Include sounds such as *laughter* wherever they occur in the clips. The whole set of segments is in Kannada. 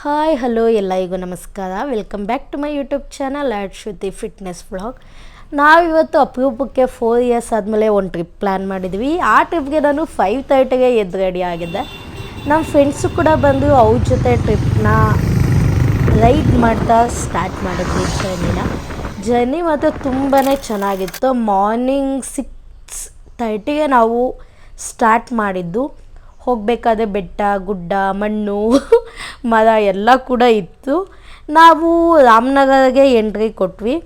ಹಾಯ್ ಹಲೋ ಎಲ್ಲರಿಗೂ ನಮಸ್ಕಾರ. Welcome back to my YouTube channel add Shruti fitness blog ನಾವಿವತ್ತು ಅಪರೂಪಕ್ಕೆ ಫೋರ್ ಇಯರ್ಸ್ ಆದಮೇಲೆ ಒಂದು ಟ್ರಿಪ್ ಪ್ಲ್ಯಾನ್ ಮಾಡಿದ್ವಿ. ಆ ಟ್ರಿಪ್ಗೆ ನಾನು ಫೈವ್ ತರ್ಟಿಗೆ ಎದ್ದು ರೆಡಿ ಆಗಿದ್ದೆ. ನಮ್ಮ ಫ್ರೆಂಡ್ಸು ಕೂಡ ಬಂದು ಅವ್ರ ಜೊತೆ ಟ್ರಿಪ್ನ ರೈಡ್ ಮಾಡ್ತಾ ಸ್ಟಾರ್ಟ್ ಮಾಡಿದ್ವಿ ಜರ್ನಿನ ಜರ್ನಿ ಮಾತ್ರ ತುಂಬಾ ಚೆನ್ನಾಗಿತ್ತು. ಮಾರ್ನಿಂಗ್ ಸಿಕ್ಸ್ ತರ್ಟಿಗೆ ನಾವು ಸ್ಟಾರ್ಟ್ ಮಾಡಿದ್ದು. ಹೋಗಬೇಕಾದ್ರೆ ಬೆಟ್ಟ, ಗುಡ್ಡ, ಮಣ್ಣು *laughs* ಮರ ಎಲ್ಲ ಕೂಡ ಇತ್ತು. ನಾವು ರಾಮನಗರಗೆ ಎಂಟ್ರಿ ಕೊಟ್ವಿ.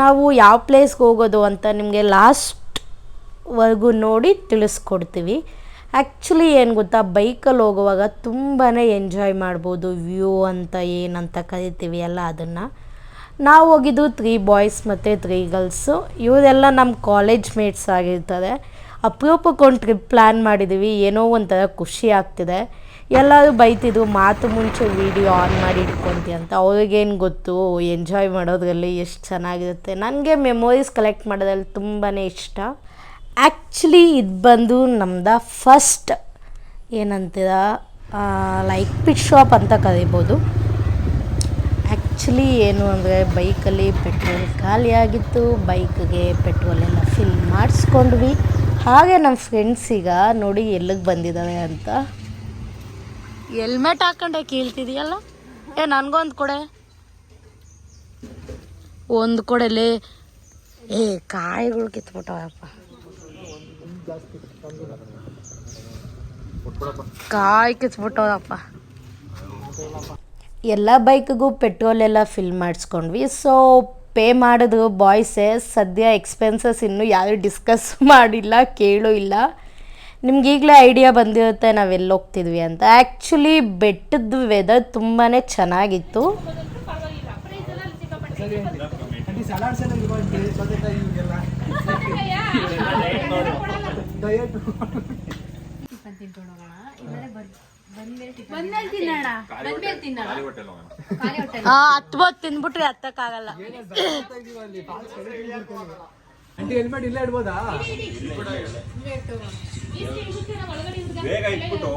ನಾವು ಯಾವ ಪ್ಲೇಸ್ಗೆ ಹೋಗೋದು ಅಂತ ನಿಮಗೆ ಲಾಸ್ಟ್ವರೆಗೂ ನೋಡಿ ತಿಳಿಸ್ಕೊಡ್ತೀವಿ. ಆ್ಯಕ್ಚುಲಿ ಏನು ಗೊತ್ತಾ ಬೈಕಲ್ಲಿ ಹೋಗುವಾಗ ತುಂಬಾ ಎಂಜಾಯ್ ಮಾಡ್ಬೋದು. ವ್ಯೂ ಅಂತ ಏನಂತ ಕರಿತೀವಿ ಎಲ್ಲ ಅದನ್ನು. ನಾವು ಹೋಗಿದ್ದು ತ್ರೀ ಬಾಯ್ಸ್ ಮತ್ತು ತ್ರೀ ಗರ್ಲ್ಸು ಇವರೆಲ್ಲ ನಮ್ಮ ಕಾಲೇಜ್ ಮೇಟ್ಸ್ ಆಗಿರ್ತಾರೆ ಅಪರೂಪಕ್ಕೆ ಒಂದು ಟ್ರಿಪ್ ಪ್ಲ್ಯಾನ್ ಮಾಡಿದ್ದೀವಿ ಏನೋ ಒಂಥರ ಖುಷಿ ಆಗ್ತಿದೆ. ಎಲ್ಲರೂ ಬೈತಿದ್ರು, ಮಾತು ಮುಂಚೆ ವೀಡಿಯೋ ಆನ್ ಮಾಡಿ ಇಟ್ಕೊಂತಿ ಅಂತ. ಅವ್ರಿಗೇನು ಗೊತ್ತು, ಎಂಜಾಯ್ ಮಾಡೋದ್ರಲ್ಲಿ ಎಷ್ಟು ಚೆನ್ನಾಗಿರುತ್ತೆ ನನಗೆ ಮೆಮೊರೀಸ್ ಕಲೆಕ್ಟ್ ಮಾಡೋದ್ರಲ್ಲಿ ತುಂಬಾ ಇಷ್ಟ. ಆ್ಯಕ್ಚುಲಿ ಇದು ಬಂದು ನಮ್ದು ಫಸ್ಟ್ ಏನಂತೀರ ಲೈಕ್ ಪಿಟ್ ಶಾಪ್ ಅಂತ ಕರಿಬೋದು. ಆ್ಯಕ್ಚುಲಿ ಏನು ಅಂದರೆ, ಬೈಕಲ್ಲಿ ಪೆಟ್ರೋಲ್ ಖಾಲಿಯಾಗಿತ್ತು ಬೈಕ್ಗೆ ಪೆಟ್ರೋಲ್ ಎಲ್ಲ ಫಿಲ್ ಮಾಡಿಸ್ಕೊಂಡ್ವಿ. ಹಾಗೆ ನಮ್ಮ ಫ್ರೆಂಡ್ಸ್ ಈಗ ನೋಡಿ ಎಲ್ಲಿಗೆ ಬಂದಿದ್ದಾವೆ ಅಂತ. ಹೆಲ್ಮೆಟ್ ಹಾಕೊಂಡೆ ಕೀಳ್ತಿದೀಯಲ್ಲ? ಏ, ನನಗೊಂದು ಕೊಡೆ. ಒಂದು ಕೊಡೆಲೆ. ಏ, ಕಾಯಿಗಳು ಕಿತ್ಬಿಟ್ಟವಪ್ಪ. ಕಾಯಿ ಕಿತ್ಬಿಟ್ಟವಪ್ಪ. ಎಲ್ಲ ಬೈಕ್ಗೂ ಪೆಟ್ರೋಲ್ ಎಲ್ಲ ಫಿಲ್ ಮಾಡಿಸ್ಕೊಂಡ್ವಿ ಸೊ ಪೇ ಮಾಡಿದ್ರು ಬಾಯ್ಸೇ ಸದ್ಯ ಎಕ್ಸ್ಪೆನ್ಸಸ್ ಇನ್ನೂ ಯಾರೂ ಡಿಸ್ಕಸ್ *laughs* ಮಾಡಿಲ್ಲ, ಕೇಳೂ ಇಲ್ಲ. ನಿಮ್ಗೆ ಈಗಲೇ ಐಡಿಯಾ ಬಂದಿರುತ್ತೆ ನಾವೆಲ್ಲಿ ಹೋಗ್ತಿದ್ವಿ ಅಂತ. ಆ್ಯಕ್ಚುಲಿ ಬೆಟ್ಟದ ವೆದರ್ ತುಂಬಾ ಚೆನ್ನಾಗಿತ್ತು. ತಿನ್ಬಿಟ್ರೆ ಹತ್ಬೋದು ತಿಂದ್ಬಿಟ್ರೆ ಹತ್ತಕ್ಕಾಗಲ್ಲ ಹೆಲ್ಮೆಟ್ ಇಲ್ಲೇ ಇಡ್ಬೋದಾ? ಬೇಗ ಇಟ್ಬಿಟ್ಟು.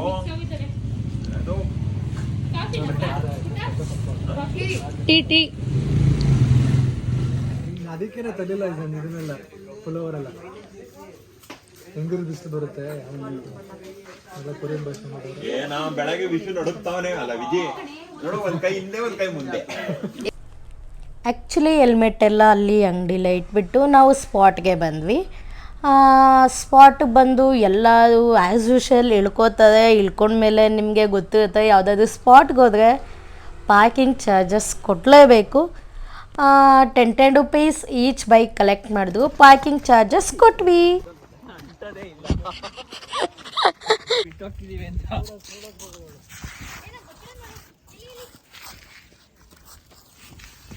T T. ಅದಕ್ಕೇನೆ ತಲಿಲ್ಲ ಇದನ್ನ ಇದನ್ನೆಲ್ಲ ಪುಲೋವರ್ ಎಲ್ಲ. ಹೆಂಗಿರು ಬಿಸಿಲು ಬರುತ್ತೆ ಎಲ್ಲ ಕೊರಿಯನ್ ಭಾಷೆ ಮಾಡೋರು ಏನ ಬೆಳಗ್ಗೆ ವಿಷು ನಡುಕ್ತಾವನೆ ಅಲ್ಲ ವಿಜಿ. ನೋಡು ಒಂದ್ ಕೈ ಹಿಂದೆ ಒಂದ್ ಕೈ ಮುಂದೆ. ಆ್ಯಕ್ಚುಲಿ ಹೆಲ್ಮೆಟ್ ಎಲ್ಲ ಅಲ್ಲಿ ಅಂಗಡಿಲೇ ಇಟ್ಬಿಟ್ಟು ನಾವು ಸ್ಪಾಟ್ಗೆ ಬಂದ್ವಿ. ಸ್ಪಾಟ್ಗೆ ಬಂದು ಎಲ್ಲರೂ ಆ್ಯಸ್ ಯೂಶಲ್ ಇಳ್ಕೋತಾರೆ. ಇಳ್ಕೊಂಡ್ಮೇಲೆ ನಿಮಗೆ ಗೊತ್ತಿರುತ್ತೆ ಯಾವುದಾದ್ರು ಸ್ಪಾಟ್ಗೆ ಹೋದರೆ ಪಾರ್ಕಿಂಗ್ ಚಾರ್ಜಸ್ ಕೊಡಲೇಬೇಕು. Ten ten rupees each bike collect ಮಾಡಿದ್ವು. ಪಾರ್ಕಿಂಗ್ ಚಾರ್ಜಸ್ ಕೊಟ್ವಿ. *laughs*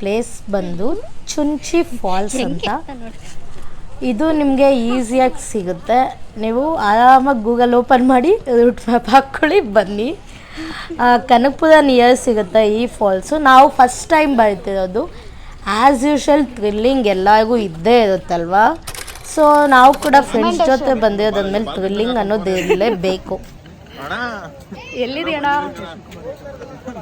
ಪ್ಲೇಸ್ ಬಂದು ಚುಂಚಿ ಫಾಲ್ಸ್ ಅಂತ. ಇದು ನಿಮಗೆ ಈಸಿಯಾಗಿ ಸಿಗುತ್ತೆ. ನೀವು ಆರಾಮಾಗಿ ಗೂಗಲ್ ಓಪನ್ ಮಾಡಿ ರೂಟ್ ಮ್ಯಾಪ್ ಹಾಕ್ಕೊಳ್ಳಿ, ಬನ್ನಿ. ಕನಕಪುರ ನಿಯರ್ ಸಿಗುತ್ತೆ ಈ ಫಾಲ್ಸು ನಾವು ಫಸ್ಟ್ ಟೈಮ್ ಬರ್ತಿರೋದು. ಆ್ಯಸ್ ಯೂಶಲ್ ಥ್ರಿಲ್ಲಿಂಗ್ ಎಲ್ಲರಿಗೂ ಇದ್ದೇ ಇರುತ್ತಲ್ವಾ? ಸೊ ನಾವು ಕೂಡ ಫ್ರೆಂಡ್ಸ್ ಜೊತೆ ಬಂದಿರೋದಂದ್ಮೇಲೆ ಥ್ರಿಲ್ಲಿಂಗ್ ಅನ್ನೋದು ಇರಲೇಬೇಕು. ಎಲ್ಲಿದೆಯಣ್ಣ ಹೋಗ್ಬೋದು ಅಂದ್ರೆ ಪಕ್ಕ ಹೋಗೋಣ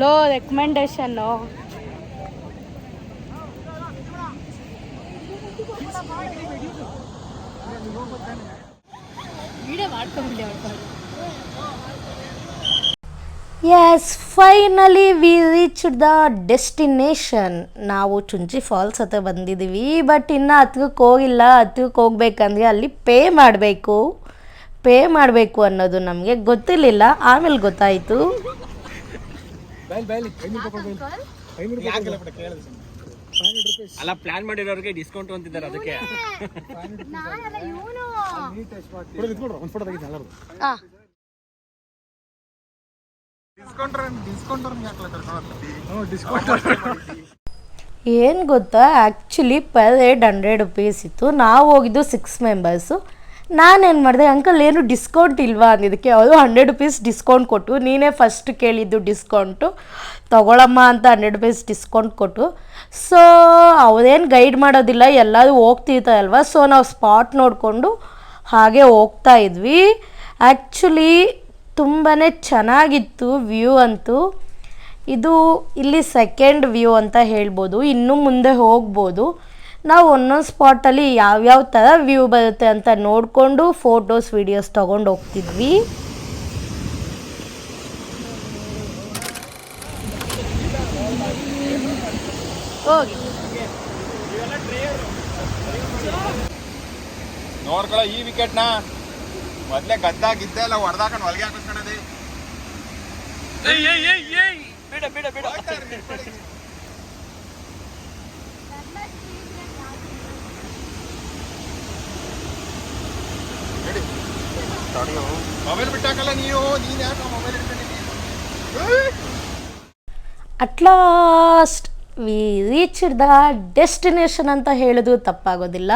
low recommendation yes finally we reach the destination ನಾವು ಚುಂಚಿ ಫಾಲ್ಸ್ ಹತ್ರ ಬಂದಿದ್ದೀವಿ ಬಟ್ ಇನ್ನು ಹತ್ರಕ್ಕೆ ಹೋಗಿಲ್ಲ. ಹತ್ರಕ್ಕೆ ಹೋಗ್ಬೇಕಂದ್ರೆ ಅಲ್ಲಿ ಪೇ ಮಾಡಬೇಕು. ಪೇ ಮಾಡಬೇಕು ಅನ್ನೋದು ನಮಗೆ ಗೊತ್ತಿರಲಿಲ್ಲ ಆಮೇಲೆ ಗೊತ್ತಾಯಿತು. ಅಲ್ಲ ಪ್ಲಾನ್ ಮಾಡಿರೋರಿಗೆ ಡಿಸ್ಕೌಂಟ್ ಅಂತಿದ್ದಾರೆ ಅದಕ್ಕೆ. ಏನು ಗೊತ್ತಾ actually per head hundred rupees ಇತ್ತು. ನಾವು ಹೋಗಿದ್ದು ಸಿಕ್ಸ್ ಮೆಂಬರ್ಸು ನಾನೇನು ಮಾಡಿದೆ ಅಂಕಲ್, ಏನು ಡಿಸ್ಕೌಂಟ್ ಇಲ್ವಾ? ಅಂದಿದ್ದಕ್ಕೆ ಅದು ಹಂಡ್ರೆಡ್ ರುಪೀಸ್ ಡಿಸ್ಕೌಂಟ್ ಕೊಟ್ಟು, ನೀನೇ ಫಸ್ಟ್ ಕೇಳಿದ್ದು ಡಿಸ್ಕೌಂಟು ತಗೊಳಮ್ಮ ಅಂತ ಹಂಡ್ರೆಡ್ ರುಪೀಸ್ ಡಿಸ್ಕೌಂಟ್ ಕೊಟ್ಟು. ಸೊ ಅವರೇನು ಗೈಡ್ ಮಾಡೋದಿಲ್ಲ, ಎಲ್ಲರೂ ಹೋಗ್ತಿರ್ತಾರಲ್ವ ಸೊ ನಾವು ಸ್ಪಾಟ್ ನೋಡಿಕೊಂಡು ಹಾಗೆ ಹೋಗ್ತಾ ಇದ್ವಿ. ಆ್ಯಕ್ಚುಲಿ ತುಂಬಾ ಚೆನ್ನಾಗಿತ್ತು ವ್ಯೂ ಅಂತೂ. ಇದು ಇಲ್ಲಿ ಸೆಕೆಂಡ್ ವ್ಯೂ ಅಂತ ಹೇಳ್ಬೋದು, ಇನ್ನೂ ಮುಂದೆ ಹೋಗ್ಬೋದು. ನಾವು ಒಂದೊಂದು ಸ್ಪಾಟಲ್ಲಿ ಯಾವ್ಯಾವ ಥರ ವ್ಯೂ ಬರುತ್ತೆ ಅಂತ ನೋಡಿಕೊಂಡು ಫೋಟೋಸ್ ವಿಡಿಯೋಸ್ ತೊಗೊಂಡು ಹೋಗ್ತಿದ್ವಿ. ಹೋಗಿ. ನೋಡ್ಕೊಳ ಈ ವಿಕೆಟ್ನ ಮೊದ್ಲೇ ಗದ್ದ ಗಿದ್ದ ಎಲ್ಲ ಹೊಡೆದಾಕೊಂಡು ಹೊಲ್ಗೆ ಹಾಕಿಸ್ಕೊಂಡದಿ ಬೇಡ ಬೇಡ ಬೇಡ. ನೀವು at last we reach the destination ಅಂತ ಹೇಳೋದು ತಪ್ಪಾಗೋದಿಲ್ಲ.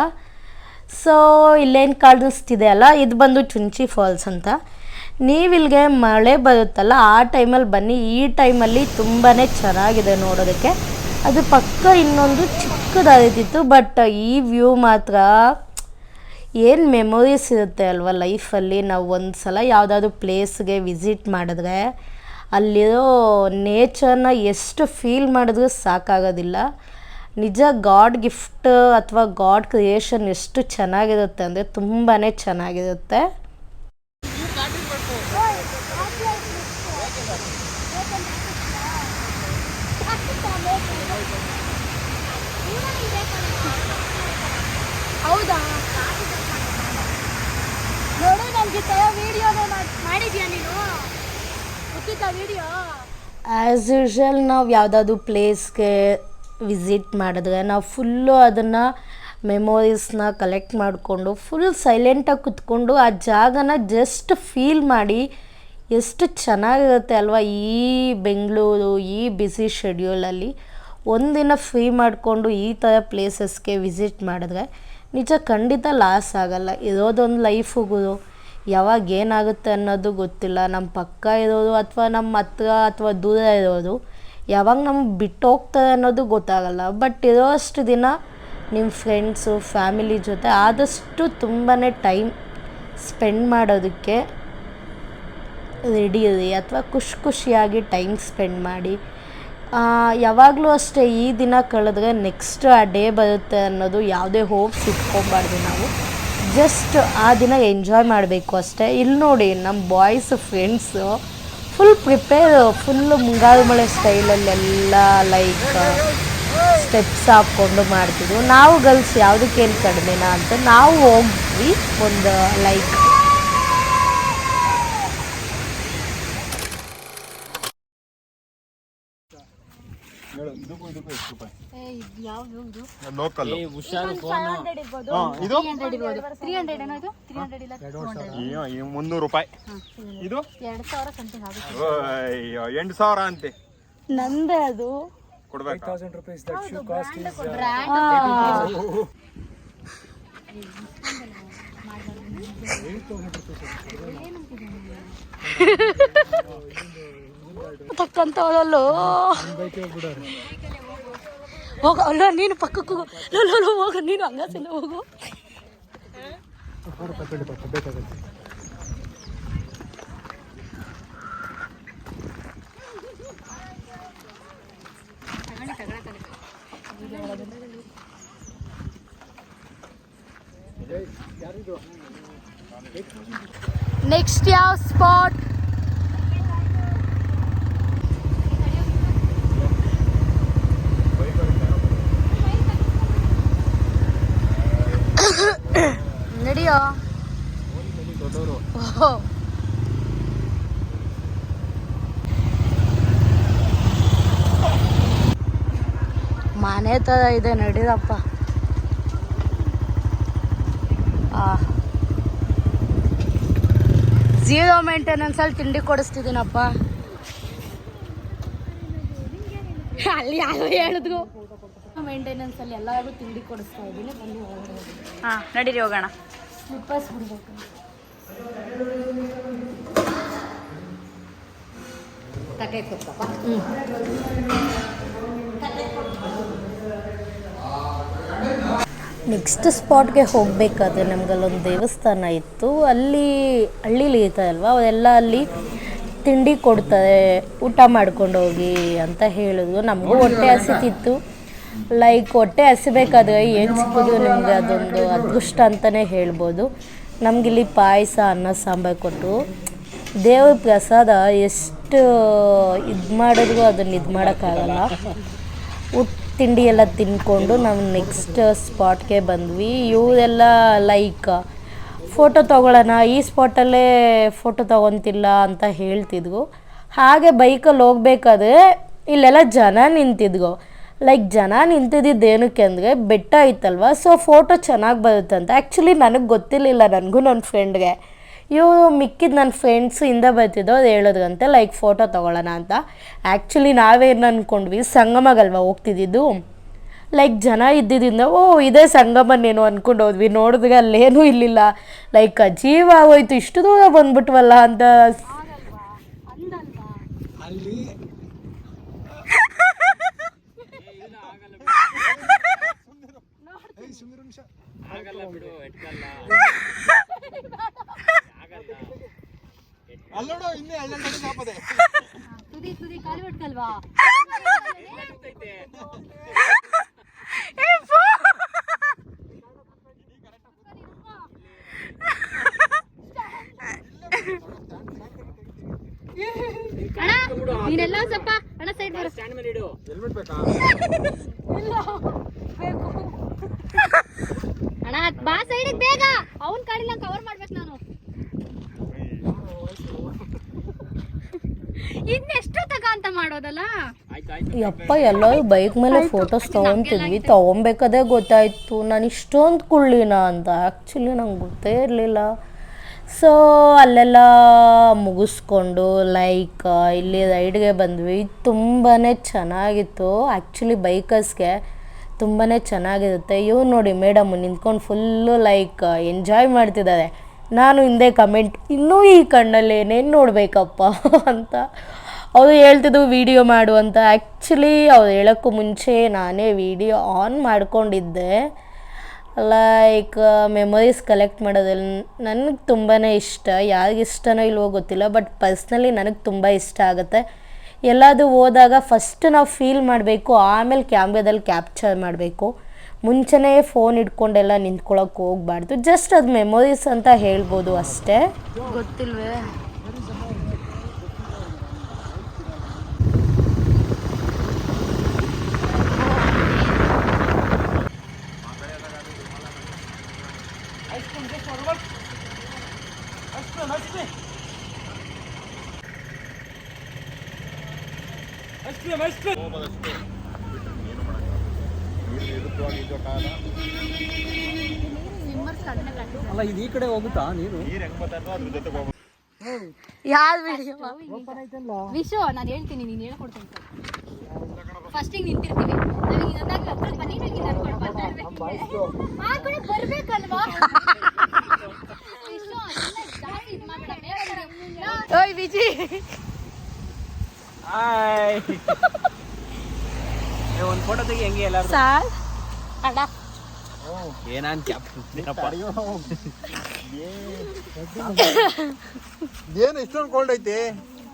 ಸೊ ಇಲ್ಲೇನು ಕಾಣಿಸ್ತಿದೆ ಅಲ್ಲ, ಇದು ಬಂದು ಚುಂಚಿ ಫಾಲ್ಸ್ ಅಂತ. ನೀವಿಲ್ಗೆ ಮಳೆ ಬರುತ್ತಲ್ಲ, ಆ ಟೈಮಲ್ಲಿ ಬನ್ನಿ. ಈ ಟೈಮಲ್ಲಿ ತುಂಬಾ ಚೆನ್ನಾಗಿದೆ ನೋಡೋದಕ್ಕೆ. ಅದು ಪಕ್ಕ ಇನ್ನೊಂದು ಚಿಕ್ಕದಾಗಿತ್ತು ಬಟ್ ಈ ವ್ಯೂ ಮಾತ್ರ ಏನು ಮೆಮೊರೀಸ್ ಇರುತ್ತೆ ಅಲ್ವಾ ಲೈಫಲ್ಲಿ ನಾವು ಒಂದು ಸಲ ಯಾವುದಾದ್ರು ಪ್ಲೇಸ್ಗೆ ವಿಸಿಟ್ ಮಾಡಿದ್ರೆ ಅಲ್ಲಿರೋ ನೇಚರ್ನ ಎಷ್ಟು ಫೀಲ್ ಮಾಡಿದ್ರೂ ಸಾಕಾಗೋದಿಲ್ಲ. ನಿಜ ಗಾಡ್ ಗಿಫ್ಟ್ ಅಥವಾ ಗಾಡ್ ಕ್ರಿಯೇಷನ್ ಎಷ್ಟು ಚೆನ್ನಾಗಿರುತ್ತೆ ಅಂದರೆ ತುಂಬಾ ಚೆನ್ನಾಗಿರುತ್ತೆ ಹೌದಾ ನೋಡು ನಮ್ಗೆ ತರ ವಿಡಿಯೋನ ಮಾಡಿದ್ಯಾ ನೀನು ಉಚಿತ ವಿಡಿಯೋ ಆ್ಯಸ್ ಯೂಶ್ವಲ್ ನಾವು ಯಾವುದಾದ್ರು ಪ್ಲೇಸ್ಗೆ ವಿಸಿಟ್ ಮಾಡಿದ್ರೆ ನಾವು ಫುಲ್ಲು ಅದನ್ನು ಮೆಮೊರೀಸ್ನ ಕಲೆಕ್ಟ್ ಮಾಡಿಕೊಂಡು ಫುಲ್ ಸೈಲೆಂಟಾಗಿ ಕುತ್ಕೊಂಡು ಆ ಜಾಗನ ಜಸ್ಟ್ ಫೀಲ್ ಮಾಡಿ ಎಷ್ಟು ಚೆನ್ನಾಗಿರುತ್ತೆ ಅಲ್ವಾ ಈ ಬೆಂಗಳೂರು, ಈ ಬ್ಯುಸಿ ಶೆಡ್ಯೂಲಲ್ಲಿ ಒಂದಿನ ಫ್ರೀ ಮಾಡಿಕೊಂಡು ಈ ಥರ ಪ್ಲೇಸಸ್ಗೆ ವಿಸಿಟ್ ಮಾಡಿದ್ರೆ ನಿಜ ಖಂಡಿತ ಲಾಸ್ ಆಗಲ್ಲ. ಇರೋದೊಂದು ಲೈಫಿಗೂ ಯಾವಾಗ ಏನಾಗುತ್ತೆ ಅನ್ನೋದು ಗೊತ್ತಿಲ್ಲ. ನಮ್ಮ ಪಕ್ಕ ಇರೋದು ಅಥವಾ ನಮ್ಮ ಹತ್ರ ಅಥವಾ ದೂರ ಇರೋದು ಯಾವಾಗ ನಮ್ಗೆ ಬಿಟ್ಟು ಅನ್ನೋದು ಗೊತ್ತಾಗಲ್ಲ. ಬಟ್ ಇರೋಷ್ಟು ದಿನ ನಿಮ್ಮ ಫ್ರೆಂಡ್ಸು, ಫ್ಯಾಮಿಲಿ ಜೊತೆ ಆದಷ್ಟು ತುಂಬಾ ಟೈಮ್ ಸ್ಪೆಂಡ್ ಮಾಡೋದಕ್ಕೆ ರೆಡಿ ಇರಿ ಅಥವಾ ಖುಷಿ ಖುಷಿಯಾಗಿ ಟೈಮ್ ಸ್ಪೆಂಡ್ ಮಾಡಿ. ಯಾವಾಗಲೂ ಅಷ್ಟೇ ಈ ದಿನ ಕಳೆದ್ರೆ ನೆಕ್ಸ್ಟ್ ಆ ಡೇ ಬರುತ್ತೆ ಅನ್ನೋದು ಯಾವುದೇ ಹೋಪ್ಸ್ ಇಟ್ಕೊಬಾರ್ದು ನಾವು. ಜಸ್ಟ್ ಆ ದಿನ ಎಂಜಾಯ್ ಮಾಡಬೇಕು ಅಷ್ಟೇ. ಇಲ್ಲಿ ನೋಡಿ ನಮ್ಮ boys friends full prepare full Mungaru Male ಸ್ಟೈಲಲ್ಲೆಲ್ಲ like steps ಹಾಕ್ಕೊಂಡು ಮಾಡ್ತಿದ್ವು ನಾವು ಗರ್ಲ್ಸ್ ಯಾವುದಕ್ಕೇನು ಕಡಿಮೆನಾ ಅಂತ, ನಾವು ಹೋಗ್ವಿ ಒಂದು ಲೈಕ್ ಲೋಕಲ್ ಹುಷಾರು ಫೋನ್ ಇದು ಅಯ್ಯೋ, ಮುನ್ನೂರು ರೂಪಾಯಿ. ಇದು? ಅಯ್ಯೋ ಎಂಟು ಸಾವಿರ ಅಂತೆ. ನಂದೇ ಅದು. ಕೊಡ್ಬೇಕಾ? Thousand rupees that shoe cost is bike ಹೋಗ್ಬಿಡೋರು ಹೋಗ ಅಲ್ಲ ನೀನು ಪಕ್ಕಕ್ಕೆ ಹೋಗು. ಹೋಗು ನೀನು ಹಂಗಸಿಲ್ಲ ಹೋಗು. ನೆಕ್ಸ್ಟ್ ಯಾವ ಸ್ಪಾಟ್ ಮನೆ ಥರ ಇದೆ ನಡೀರಪ್ಪ. ಝೀರೋ ಮೇಂಟೆನೆನ್ಸಲ್ಲಿ ತಿಂಡಿ ಕೊಡಿಸ್ತಿದ್ದೀನಪ್ಪ. ಅಲ್ಲಿ ಯಾರೋ ಹೇಳಿದ್ರು. ಮೇಂಟೆನೆನ್ಸಲ್ಲಿ ಎಲ್ಲರಿಗೂ ತಿಂಡಿ ಕೊಡಿಸ್ತಾ ಇದ್ದೀನಿ ಬಂದು ಹೋಗೋಣ ಹಾ ನಡೀರಿ ಹೋಗೋಣ. ಸ್ಲಿಪ್ಪರ್ಸ್ ಬಿಡ್ಬೇಕು. ನೆಕ್ಸ್ಟ್ ಸ್ಪಾಟ್ಗೆ ಹೋಗಬೇಕಾದ್ರೆ ನಮ್ಗಲ್ಲೊಂದು ದೇವಸ್ಥಾನ ಇತ್ತು. ಅಲ್ಲಿ ಹಳ್ಳೀಲಿ ಇರ್ತಾರಲ್ವ ಅವೆಲ್ಲ ಅಲ್ಲಿ ತಿಂಡಿ ಕೊಡ್ತಾರೆ, ಊಟ ಮಾಡ್ಕೊಂಡು ಹೋಗಿ ಅಂತ ಹೇಳಿದ್ರು. ನಮಗೂ ಹೊಟ್ಟೆ ಹಸಿತಿತ್ತು. ಲೈಕ್ ಹೊಟ್ಟೆ ಹಸಿಬೇಕಾದ್ರೆ ಏನು ಸಿಕ್ಕಿದ್ರು ನಿಮಗೆ ಅದೊಂದು ಅದೃಷ್ಟ ಅಂತಲೇ ಹೇಳ್ಬೋದು. ನಮಗಿಲ್ಲಿ ಪಾಯಸ, ಅನ್ನ, ಸಾಂಬಾರು ಕೊಟ್ಟು ದೇವ್ರ ಪ್ರಸಾದ ಎಷ್ಟು ಇದು ಮಾಡಿದ್ರು ಅದನ್ನು ಇದು ಮಾಡೋಕ್ಕಾಗಲ್ಲ. ಊಟ ತಿಂಡಿ ಎಲ್ಲ ತಿನ್ಕೊಂಡು ನಾವು ನೆಕ್ಸ್ಟ್ ಸ್ಪಾಟ್ಗೆ ಬಂದ್ವಿ. ಇವರೆಲ್ಲ ಲೈಕ್ ಫೋಟೋ ತೊಗೊಳ್ಳೋಣ, ಈ ಸ್ಪಾಟಲ್ಲೇ ಫೋಟೋ ತೊಗೊತಿಲ್ಲ ಅಂತ ಹೇಳ್ತಿದ್ವು. ಹಾಗೆ ಬೈಕಲ್ಲಿ ಹೋಗ್ಬೇಕಾದ್ರೆ ಇಲ್ಲೆಲ್ಲ ಜನ ನಿಂತಿದ್ವು. ಲೈಕ್ ಜನ ನಿಂತಿದ್ದಿದ್ದು ಏನಕ್ಕೆ ಅಂದರೆ ಬೆಟ್ಟ ಐತಲ್ವ ಸೊ ಫೋಟೋ ಚೆನ್ನಾಗಿ ಬರುತ್ತೆ ಅಂತ. ಆ್ಯಕ್ಚುಲಿ ನನಗೆ ಗೊತ್ತಿರಲಿಲ್ಲ, ನನಗೂ ನನ್ನ ಫ್ರೆಂಡ್ಗೆ ಇವರು ಮಿಕ್ಕಿದ ನನ್ನ ಫ್ರೆಂಡ್ಸ್ ಹಿಂದೆ ಬರ್ತಿದ್ದೋ ಅದು ಹೇಳೋದ್ರಂತೆ ಲೈಕ್ ಫೋಟೋ ತೊಗೊಳ್ಳೋಣ ಅಂತ. ಆ್ಯಕ್ಚುಲಿ ನಾವೇನು ಅಂದ್ಕೊಂಡ್ವಿ ಸಂಗಮಗಲ್ವ ಹೋಗ್ತಿದ್ದಿದ್ದು? ಲೈಕ್ ಜನ ಇದ್ದಿದ್ದರಿಂದ ಓ ಇದೇ ಸಂಗಮನೇನು ಅಂದ್ಕೊಂಡು ಹೋದ್ವಿ. ನೋಡಿದ್ರೆ ಅಲ್ಲೇನೂ ಇರಲಿಲ್ಲ ಲೈಕ್ ಅಜೀವ ಹೋಯ್ತು ಇಷ್ಟು ದೂರ ಬಂದ್ಬಿಟ್ವಲ್ಲ ಅಂತ. *laughs* ಆಗಲ್ಲ ಬಿಡು ಎಟ್ಕಲ್ಲ. *laughs* ಅಲ್ಲೋಡು ಇನ್ನೇ ಅಲ್ಲೊಂದು ಕಾಪದೆ ತುದಿ ತುದಿ ಕಾಲು ಬಿಡ್ತಲ್ವಾ *laughs* ಅಣ್ಣ ನೀನೆಲ್ಲ ಸ್ವಲ್ಪ ಅಣ್ಣ ಸೈಡ್ ಬರು ಸ್ಟ್ಯಾಂಡ್ ಮೇಲೆ ಇಡು ಹೆಲ್ಮೆಟ್ ಬೇಕಾ ಅಣ್ಣ ಬಾ ಸೈಡಿಗೆ ಬೇಗ ಅವನ್ ಕಾಡಿಲ್ಲ ಕವರ್ ಮಾಡ್ಬೇಕು ನಾನು ಇನ್ನೆಷ್ಟು ತಗ ಅಂತ ಮಾಡೋದಲ್ಲ? ಯಪ್ಪ ಎಲ್ಲರೂ ಬೈಕ್ ಮೇಲೆ ಫೋಟೋಸ್ ತಗೊಂತಿದ್ವಿ ತಗೊಂಬೇಕದೇ ಗೊತ್ತಾಯ್ತು. ನಾನು ಇಷ್ಟೊಂದು ಕುಳ್ಳಿನ ಅಂತ. ಆ್ಯಕ್ಚುಲಿ ನಂಗೆ ಗೊತ್ತೇ ಇರಲಿಲ್ಲ. ಸೊ ಅಲ್ಲೆಲ್ಲ ಮುಗಿಸ್ಕೊಂಡು ಲೈಕ್ ಇಲ್ಲಿ ರೈಡ್ಗೆ ಬಂದ್ವಿ. ತುಂಬಾ ಚೆನ್ನಾಗಿತ್ತು. ಆ್ಯಕ್ಚುಲಿ ಬೈಕರ್ಸ್ಗೆ ತುಂಬಾ ಚೆನ್ನಾಗಿರುತ್ತೆ. ಇವ್ರು ನೋಡಿ ಮೇಡಮ್ ನಿಂತ್ಕೊಂಡು ಫುಲ್ಲು ಲೈಕ್ ಎಂಜಾಯ್ ಮಾಡ್ತಿದ್ದಾರೆ. ನಾನು ಹಿಂದೆ ಕಮೆಂಟ್ ಇನ್ನೂ ಈ ಕಣ್ಣಲ್ಲಿ ಏನೇನು ನೋಡಬೇಕಪ್ಪ *laughs* ಅಂತ ಅವರು ಹೇಳ್ತಿದ್ದು ವಿಡಿಯೋ ಮಾಡು ಅಂತ. ಆ್ಯಕ್ಚುಲಿ ಅವ್ರು ಹೇಳೋಕ್ಕೂ ಮುಂಚೆ ನಾನೇ ವಿಡಿಯೋ ಆನ್ ಮಾಡ್ಕೊಂಡಿದ್ದೆ. ಲೈಕ್ ಮೆಮೊರೀಸ್ ಕಲೆಕ್ಟ್ ಮಾಡೋದ್ರಲ್ಲಿ ನನಗೆ ತುಂಬಾ ಇಷ್ಟ. ಯಾರಿಗೆ ಇಷ್ಟನೋ ಇಲ್ವೋ ಗೊತ್ತಿಲ್ಲ ಬಟ್ ಪರ್ಸ್ನಲಿ ನನಗೆ ತುಂಬ ಇಷ್ಟ ಆಗುತ್ತೆ. ಎಲ್ಲಾದರೂ ಹೋದಾಗ ಫಸ್ಟ್ ನಾವು ಫೀಲ್ ಮಾಡಬೇಕು, ಆಮೇಲೆ ಕ್ಯಾಮ್ರಾದಲ್ಲಿ ಕ್ಯಾಪ್ಚರ್ ಮಾಡಬೇಕು. ಮುಂಚೆನೇ ಫೋನ್ ಇಟ್ಕೊಂಡೆಲ್ಲ ನಿಂತ್ಕೊಳ್ಳೋಕೆ ಹೋಗ್ಬಾರ್ದು. ಜಸ್ಟ್ ಅದು ಮೆಮೊರೀಸ್ ಅಂತ ಹೇಳ್ಬೋದು ಅಷ್ಟೇ. ಗೊತ್ತಿಲ್ವೇ? ಅಲ್ಲ ಇದು ಈ ಕಡೆ ಹೋಗುತ್ತಾ ನೀರು ನೀರ್ ಹೆಂಗ್ ಬರ್ತದೋ ಅದ್ರ ಜೊತೆ ಹೋಗ್ಬೇಕು ಯಾರು ವಿಶೋ ವಿಶು ನಾನು ಹೇಳ್ತೀನಿ ನೀನು ಹೇಳ್ಕೊಡ್ತೀನಿ ಫಸ್ಟಿಗೆ ನಿಂತಿರ್ತೀವಿ ನನಗೆ ಇನ್ನೊಂದಾಗ ಹತ್ರ ಬನ್ನಿ ನನಗೆ ನಡ್ಕೊಂಡು ಮಾತಾಡ್ಬೇಕು ಆ ಕಡೆ ಬರ್ಬೇಕಲ್ವಾ? ವಿಶು ಅದನ್ನ ಜಾಸ್ತಿ ಇದ್ ಮಾಡ್ಬೇಡ, ಬೇಗ ಬನ್ನಿ. ಓಯ್ ವಿಜಿ. ಹಾಯ್ ಒಂದು ಫೋಟೋ ತೆಗಿ ಹೆಂಗೆ ಎಲ್ಲ ಸಾರ್. ಅಣ್ಣ. ಏನಾನ್ ಕ್ಯಾಪ್? ಏನು ಇಷ್ಟೊಂದು ಕೋಲ್ಡ್ ಐತಿ?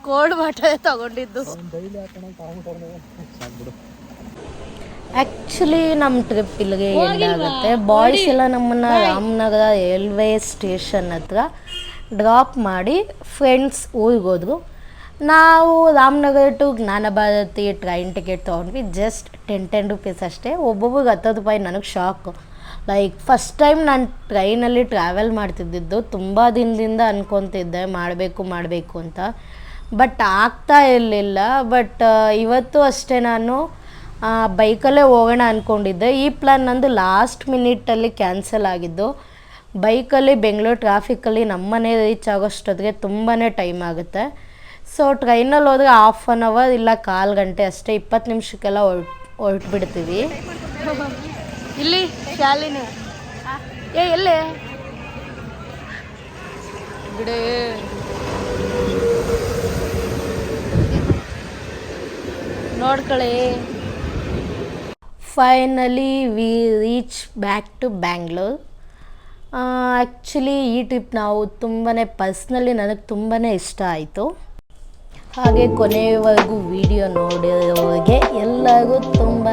ಕೋಲ್ಡ್ ವಾಟರ್ ತಗೊಂಡಿದ್ದು. ಆ್ಯಕ್ಚುಲಿ ನಮ್ಮ ಟ್ರಿಪ್ ಇಲ್ಲಿಗೆ ಏನಾಗುತ್ತೆ ಬಾಯ್ಸ್ ಎಲ್ಲ ನಮ್ಮನ್ನ ರಾಮನಗರ ರೈಲ್ವೆ ಸ್ಟೇಷನ್ ಹತ್ರ ಡ್ರಾಪ್ ಮಾಡಿ ಫ್ರೆಂಡ್ಸ್ ಊರಿಗೆ ಹೋದ್ರು. ನಾವು Ramanagara to Jnanabharathi train ticket ತೊಗೊಂಡ್ವಿ. ಜಸ್ಟ್ ಟೆನ್ ಟೆನ್ ರುಪೀಸ್ ಅಷ್ಟೇ. ಒಬ್ಬೊಬ್ರಿಗೆ ಹತ್ತು ರೂಪಾಯಿ ನನಗೆ ಶಾಕು ಲೈಕ್ ಫಸ್ಟ್ ಟೈಮ್ ನಾನು ಟ್ರೈನಲ್ಲಿ ಟ್ರಾವೆಲ್ ಮಾಡ್ತಿದ್ದಿದ್ದು ತುಂಬ ದಿನದಿಂದ ಅಂದ್ಕೊತಿದ್ದೆ ಮಾಡಬೇಕು ಮಾಡಬೇಕು ಅಂತ. ಬಟ್ ಆಗ್ತಾ ಇರಲಿಲ್ಲ. ಬಟ್ ಇವತ್ತು ಅಷ್ಟೇ ನಾನು ಬೈಕಲ್ಲೇ ಹೋಗೋಣ ಅಂದ್ಕೊಂಡಿದ್ದೆ ಈ ಪ್ಲ್ಯಾನ್ ನಂದು ಲಾಸ್ಟ್ ಮಿನಿಟಲ್ಲಿ ಕ್ಯಾನ್ಸಲ್ ಆಗಿದ್ದು. ಬೈಕಲ್ಲಿ ಬೆಂಗಳೂರು ಟ್ರಾಫಿಕ್ಕಲ್ಲಿ ನಮ್ಮನೆ ರೀಚ್ ಆಗೋಷ್ಟೊತ್ತಿಗೆ ತುಂಬಾ ಟೈಮ್ ಆಗುತ್ತೆ. ಸೊ ಟ್ರೈನಲ್ಲಿ ಹೋದರೆ ಹಾಫ್ ಆನ್ ಅವರ್ ಇಲ್ಲ ಕಾಲು ಗಂಟೆ ಅಷ್ಟೇ, ಇಪ್ಪತ್ತು ನಿಮಿಷಕ್ಕೆಲ್ಲ ಹೊರ್ಟ್, ಹೊರಟ್ಬಿಡ್ತೀವಿ. ಇಲ್ಲಿ? ಶಾಲಿನಿ. ಏ ಎಲ್ಲಿ? ಬಿಡ. ನೋಡ್ಕೊಳ್ಳಿ finally we reach back to Bangalore actually ಈ ಟ್ರಿಪ್ ನಾವು ತುಂಬಾ ಪರ್ಸ್ನಲಿ ನನಗೆ ತುಂಬಾ ಇಷ್ಟ ಆಯಿತು. ಹಾಗೆ ಕೊನೆಯವರೆಗೂ ವಿಡಿಯೋ ನೋಡಿರೋರಿಗೆ ಎಲ್ಲರಿಗೂ ತುಂಬಾ